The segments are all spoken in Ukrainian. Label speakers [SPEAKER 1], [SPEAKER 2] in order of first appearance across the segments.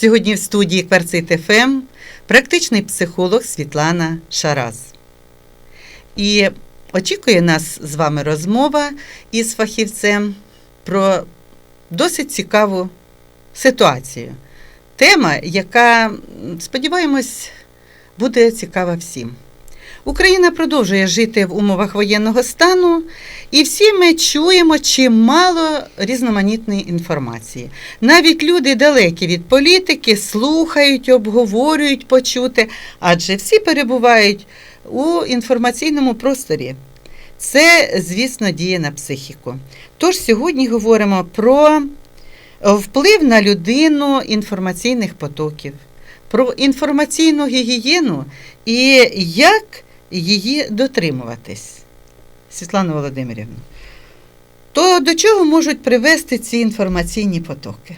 [SPEAKER 1] Сьогодні в студії Кварцит ФМ практичний психолог Світлана Шарас. І очікує нас з вами розмова із фахівцем про досить цікаву ситуацію. Тема, яка, сподіваємось, буде цікава всім. Україна продовжує жити в умовах воєнного стану, і всі ми чуємо чимало різноманітної інформації. Навіть люди далекі від політики слухають, обговорюють почути, адже всі перебувають у інформаційному просторі. Це, звісно, діє на психіку. Тож сьогодні говоримо про вплив на людину інформаційних потоків, про інформаційну гігієну і як її дотримуватись. Світлана Володимирівна, то до чого можуть привести ці інформаційні потоки?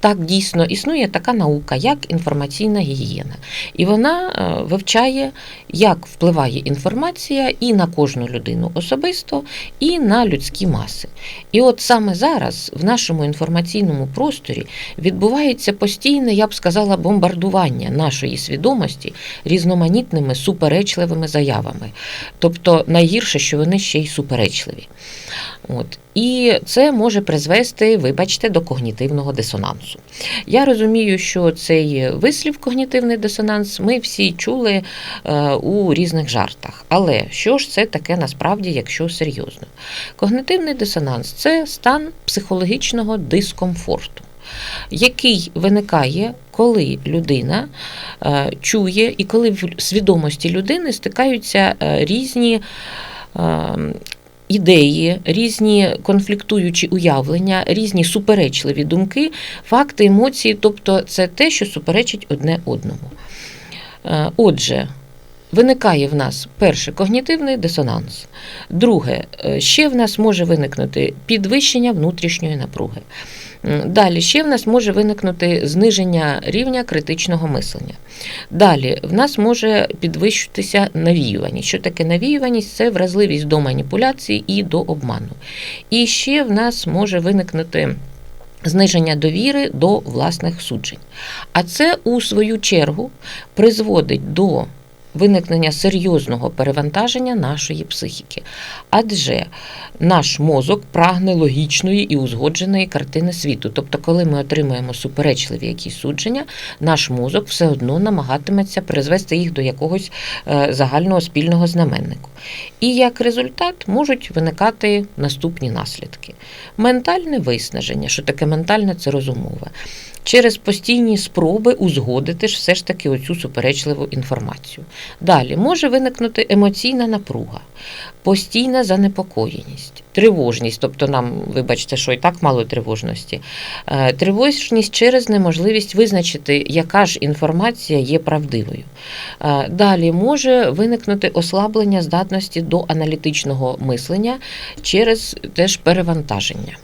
[SPEAKER 2] Так, дійсно існує така наука, як інформаційна гігієна, і вона е, вивчає, як впливає інформація і на кожну людину особисто, і на людські маси. І от саме зараз в нашому інформаційному просторі відбувається постійне, я б сказала, бомбардування нашої свідомості різноманітними суперечливими заявами. Тобто найгірше, що вони ще й суперечливі. От. І це може призвести, вибачте, до когнітивного дисонансу. Я розумію, що цей вислів когнітивний дисонанс ми всі чули е, у різних жартах. Але що ж це таке насправді, якщо серйозно? Когнитивний дисонанс це стан психологічного дискомфорту. Який виникає, коли людина е, чує, і коли в свідомості людини стикаються е, різні е, ідеї, різні конфліктуючі уявлення, різні суперечливі думки, факти, емоції, тобто це те, що суперечить одне одному. Е, Отже, виникає в нас перше когнітивний дисонанс. Друге, е, ще в нас може виникнути підвищення внутрішньої напруги. Далі ще в нас може виникнути зниження рівня критичного мислення. Далі в нас може підвищитися навіюваність. Що таке навіюваність? Це вразливість до маніпуляцій і до обману. І ще в нас може виникнути. Зниження довіри до власних суджень. А це, у свою чергу, призводить до виникнення серйозного перевантаження нашої психіки. Адже наш мозок прагне логічної і узгодженої картини світу. Тобто, коли ми отримуємо суперечливі якісь судження, наш мозок все одно намагатиметься призвести їх до якогось е, загального спільного знаменнику. І як результат можуть виникати наступні наслідки: ментальне виснаження, що таке ментальне це розумове. Через постійні спроби узгодити ж все ж таки оцю суперечливу інформацію. Далі може виникнути емоційна напруга, постійна занепокоєність, тривожність, тобто нам, вибачте, що і так мало тривожності, Е, тривожність через неможливість визначити, яка ж інформація є правдивою. Е, Далі може виникнути ослаблення здатності до аналітичного мислення через теж перевантаження.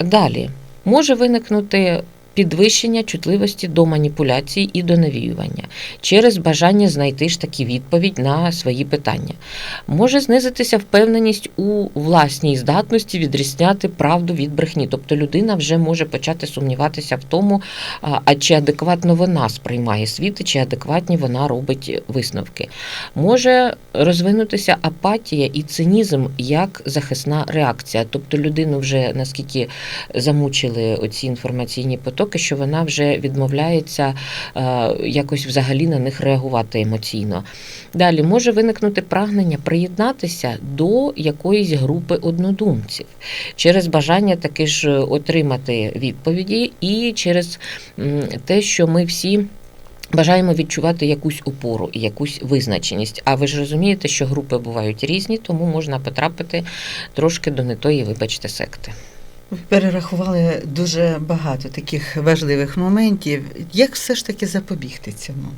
[SPEAKER 2] Далі може виникнути підвищення чутливості до маніпуляцій і до навіювання через бажання знайти ж таки відповідь на свої питання. Може знизитися впевненість у власній здатності відрізняти правду від брехні. Тобто людина вже може почати сумніватися в тому, а чи адекватно вона сприймає світ, чи адекватні вона робить висновки. Може розвинутися апатія і цинізм як захисна реакція. Тобто людину вже наскільки замучили оці інформаційні потоки, що вона вже відмовляється е, якось взагалі на них реагувати емоційно. Далі може виникнути прагнення приєднатися до якоїсь групи однодумців через бажання таки ж отримати відповіді і через те, що ми всі. Бажаємо відчувати якусь опору і якусь визначеність. А ви ж розумієте, що групи бувають різні, тому можна потрапити трошки до не тої, вибачте, секти.
[SPEAKER 1] Ви перерахували дуже багато таких важливих моментів. Як все ж таки запобігти цьому?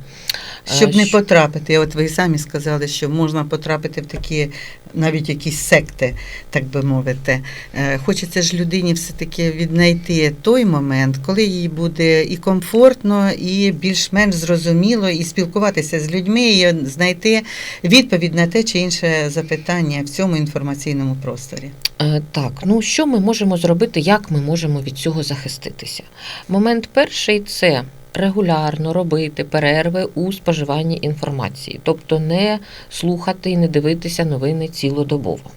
[SPEAKER 1] Щоб не потрапити, от ви самі сказали, що можна потрапити в такі навіть якісь секти, так би мовити. Е, Хочеться ж людині все-таки віднайти той момент, коли їй буде і комфортно, і більш-менш зрозуміло, і спілкуватися з людьми, і знайти відповідь на те чи інше запитання в цьому інформаційному просторі.
[SPEAKER 2] Е, Так, ну що ми можемо зробити, як ми можемо від цього захиститися? Момент перший це регулярно робити перерви у споживанні інформації, тобто не слухати і не дивитися новини цілодобово.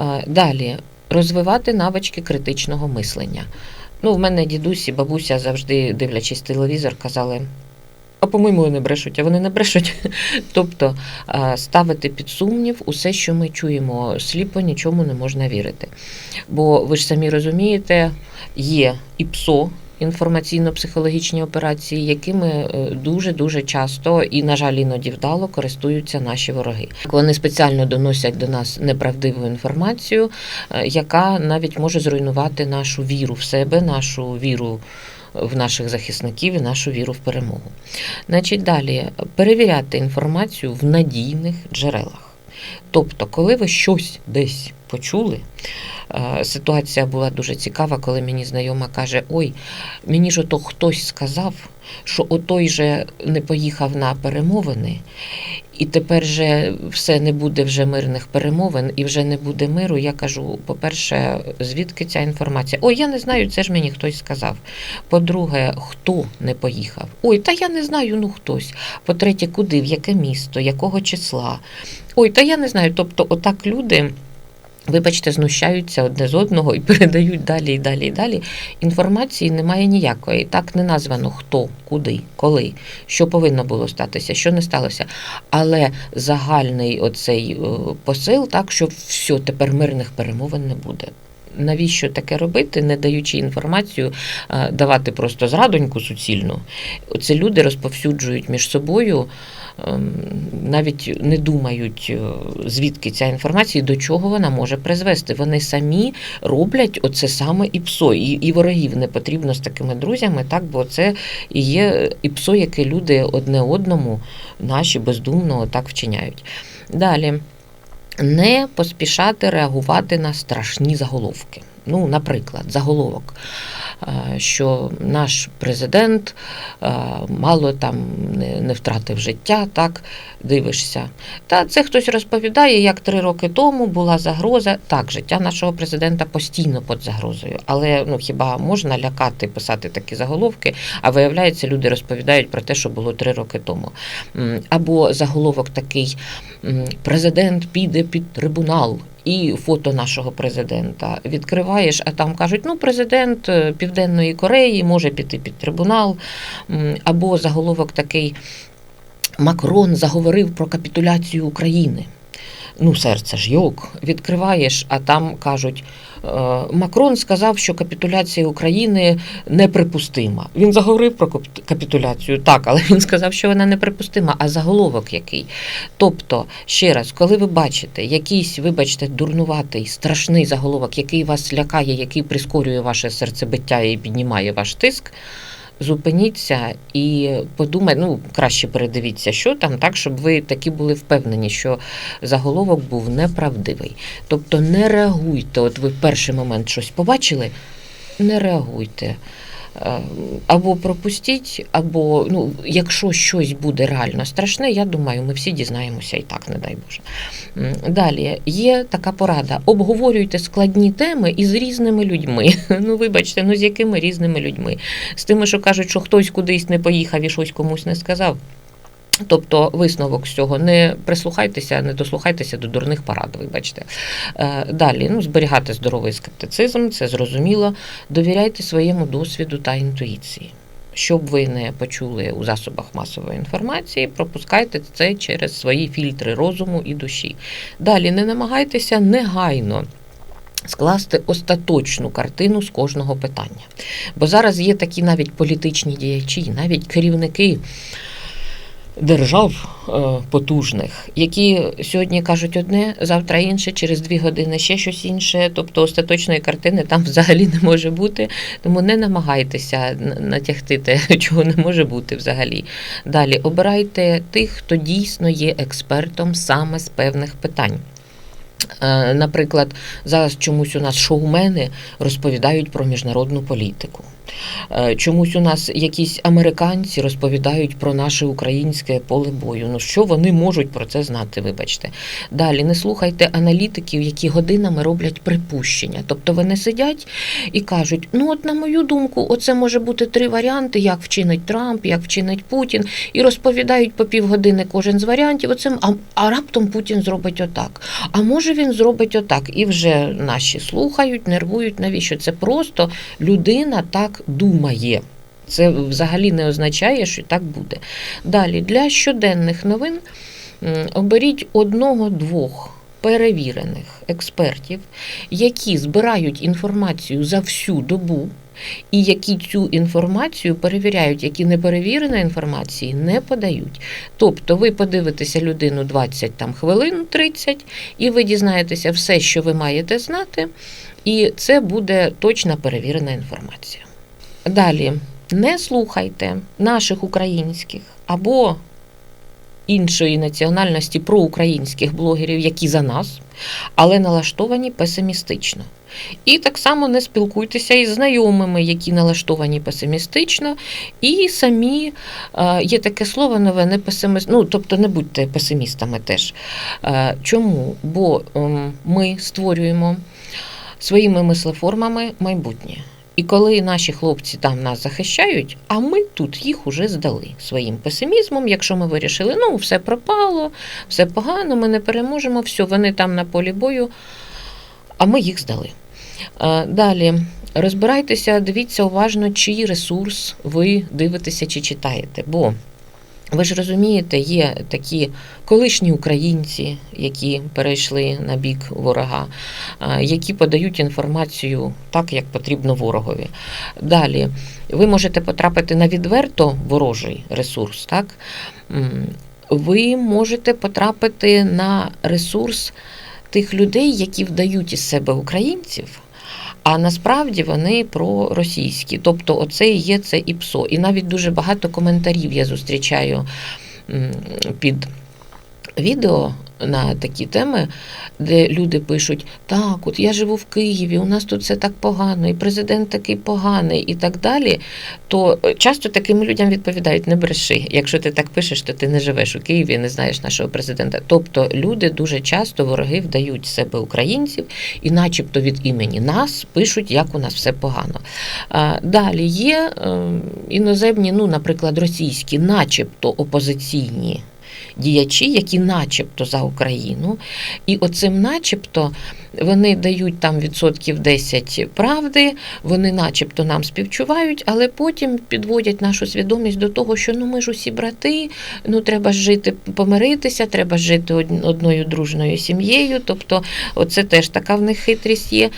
[SPEAKER 2] Е, Далі розвивати навички критичного мислення. Ну, в мене дідусь і бабуся завжди, дивлячись телевізор, казали. А по-моєму, вони брешуть, а вони не брешуть. Тобто е, ставити під сумнів усе, що ми чуємо, сліпо нічому не можна вірити. Бо ви ж самі розумієте, є і ПСО, інформаційно-психологічні операції, якими дуже дуже часто і, на жаль, іноді вдало користуються наші вороги. Вони спеціально доносять до нас неправдиву інформацію, е, яка навіть може зруйнувати нашу віру в себе, нашу віру в наших захисників і нашу віру в перемогу. Значить, далі перевіряти інформацію в надійних джерелах. Тобто, коли ви щось десь почули, е, ситуація була дуже цікава, коли мені знайома каже: Ой, мені ж ото хтось сказав, що отой же не поїхав на перемовини, і тепер же все не буде вже мирних перемовин і вже не буде миру. Я кажу: по-перше, звідки ця інформація? Ой, я не знаю, це ж мені хтось сказав. По-друге, хто не поїхав? Ой, та я не знаю, ну хтось. По-третє, куди, в яке місто, якого числа? Ой, та я не знаю. Тобто, отак люди. Вибачте, знущаються одне з одного і передають далі і далі і далі. Інформації немає ніякої. Так не названо хто, куди, коли, що повинно було статися, що не сталося. Але загальний оцей е, посил, так що все, тепер мирних перемовин не буде. Навіщо таке робити, не даючи інформацію, е, давати просто зрадоньку суцільну? Це люди розповсюджують між собою, навіть не думають, е, звідки ця інформація, до чого вона може призвести. Вони самі роблять оце саме ІПСО. І, і ворогів не потрібно з такими друзями, так, бо це і є ІПСО, яке люди одне одному наші бездумно так вчиняють. Далі не поспішати реагувати на страшні заголовки. Ну, наприклад, заголовок, е, що наш президент е, мало там не, втратив життя, так дивишся. Та це хтось розповідає, як три роки тому була загроза. Так, життя нашого президента постійно під загрозою. Але ну хіба можна лякати, писати такі заголовки? А виявляється, люди розповідають про те, що було три роки тому. Або заголовок такий: президент піде під трибунал. І фото нашого президента відкриваєш, а там кажуть, ну президент е, Південної Кореї може піти під трибунал, або заголовок такий: Макрон заговорив про капітуляцію України. Ну, серце ж йок, відкриваєш, а там кажуть, е, Макрон сказав, що капітуляція України неприпустима. Він заговорив про капітуляцію, так, але він сказав, що вона неприпустима. А заголовок який? Тобто, ще раз, коли ви бачите якийсь, вибачте, дурнуватий, страшний заголовок, який вас лякає, який прискорює ваше серцебиття і піднімає ваш тиск. Зупиніться і подумайте, ну краще передивіться, що там, так щоб ви такі були впевнені, що заголовок був неправдивий. Тобто не реагуйте. От ви в перший момент щось побачили, не реагуйте. Е, Або пропустіть, або ну, якщо щось буде реально страшне, я думаю, ми всі дізнаємося і так, не дай Боже. Далі є така порада: обговорюйте складні теми із різними людьми. Ну, вибачте, ну з якими різними людьми? З тими, що кажуть, що хтось кудись не поїхав і щось комусь не сказав. Тобто висновок з цього не прислухайтеся, не дослухайтеся до дурних парад, вибачте. Е, Далі, ну, зберігати здоровий скептицизм, це зрозуміло. Довіряйте своєму досвіду та інтуїції. Щоб ви не почули у засобах масової інформації, пропускайте це через свої фільтри розуму і душі. Далі не намагайтеся негайно. Скласти остаточну картину з кожного питання. Бо зараз є такі навіть політичні діячі, навіть керівники держав е, потужних, які сьогодні кажуть одне, завтра інше, через дві години ще щось інше. Тобто остаточної картини там взагалі не може бути. Тому не намагайтеся натягти те, чого не може бути взагалі. Далі обирайте тих, хто дійсно є експертом саме з певних питань. Е, Наприклад, зараз чомусь у нас шоумени розповідають про міжнародну політику. Е, Чомусь у нас якісь американці розповідають про наше українське поле бою. Ну що вони можуть про це знати? Вибачте. Далі не слухайте аналітиків, які годинами роблять припущення. Тобто вони сидять і кажуть: ну от на мою думку, оце може бути три варіанти, як вчинить Трамп, як вчинить Путін, і розповідають по півгодини кожен з варіантів. Оце а, а раптом Путін зробить отак. А може він зробить отак? І вже наші слухають, нервують. Навіщо? Це просто людина так думає. Це взагалі не означає, що так буде. Далі для щоденних новин оберіть одного-двох перевірених експертів, які збирають інформацію за всю добу. І які цю інформацію перевіряють, які неперевіреної інформації не подають. Тобто ви подивитеся людину 20 там, хвилин 30, і ви дізнаєтеся все, що ви маєте знати, і це буде точна перевірена інформація. Далі не слухайте наших українських або іншої національності проукраїнських блогерів, які за нас, але налаштовані песимістично. І так само не спілкуйтеся із знайомими, які налаштовані песимістично, і самі е, є таке слово нове, не песиміст... ну, тобто не будьте песимістами теж. Е, Чому? Бо ем, ми створюємо своїми мислеформами майбутнє. І коли наші хлопці там нас захищають, а ми тут їх уже здали своїм песимізмом, якщо ми вирішили, ну все пропало, все погано, ми не переможемо, все, вони там на полі бою, а ми їх здали. Е, Далі розбирайтеся, дивіться уважно, чий ресурс ви дивитеся чи читаєте. Бо ви ж розумієте, є такі колишні українці, які перейшли на бік ворога, які подають інформацію так, як потрібно ворогові. Далі ви можете потрапити на відверто ворожий ресурс, так? Ви можете потрапити на ресурс тих людей, які вдають із себе українців. А насправді вони проросійські. Тобто, оце і є це і ПСО. І навіть дуже багато коментарів я зустрічаю під відео на такі теми, де люди пишуть: так, от я живу в Києві, у нас тут все так погано, і президент такий поганий, і так далі. То е, часто таким людям відповідають: не бреши. Якщо ти так пишеш, то ти не живеш у Києві, не знаєш нашого президента. Тобто люди дуже часто вороги вдають себе українців і, начебто, від імені нас пишуть, як у нас все погано. Далі є е, іноземні, ну, наприклад, російські, начебто опозиційні діячі, які начебто за Україну. І оцим начебто вони дають там відсотків 10 правди, вони начебто нам співчувають, але потім підводять нашу свідомість до того, що ну ми ж усі брати, ну треба жити, помиритися, треба жити одною дружною сім'єю. Тобто, оце теж така в них хитрість є.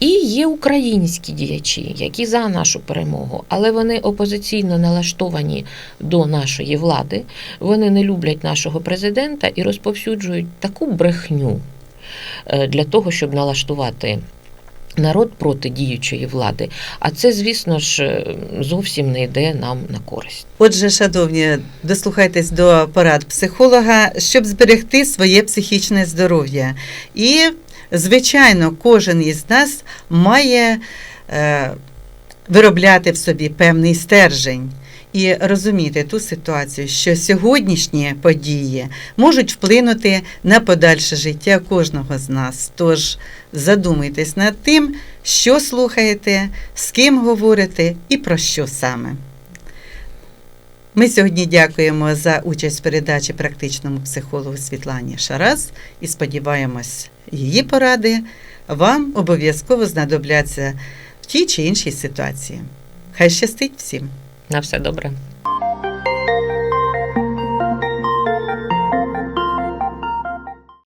[SPEAKER 2] І є українські діячі, які за нашу перемогу, але вони опозиційно налаштовані до нашої влади. Вони не люблять нашого президента і розповсюджують таку брехню е, для того, щоб налаштувати народ проти діючої влади. А це, звісно ж, е, зовсім не йде нам на користь.
[SPEAKER 1] Отже, шановні, дослухайтесь до порад психолога, щоб зберегти своє психічне здоров'я. І, звичайно, кожен із нас має е, виробляти в собі певний стержень. І розуміти ту ситуацію, що сьогоднішні події можуть вплинути на подальше життя кожного з нас. Тож задумайтесь над тим, що слухаєте, з ким говорите і про що саме. Ми сьогодні дякуємо за участь в передачі практичному психологу Світлані Шарас і сподіваємось, її поради вам обов'язково знадобляться в тій чи іншій ситуації. Хай щастить всім!
[SPEAKER 2] На все добре.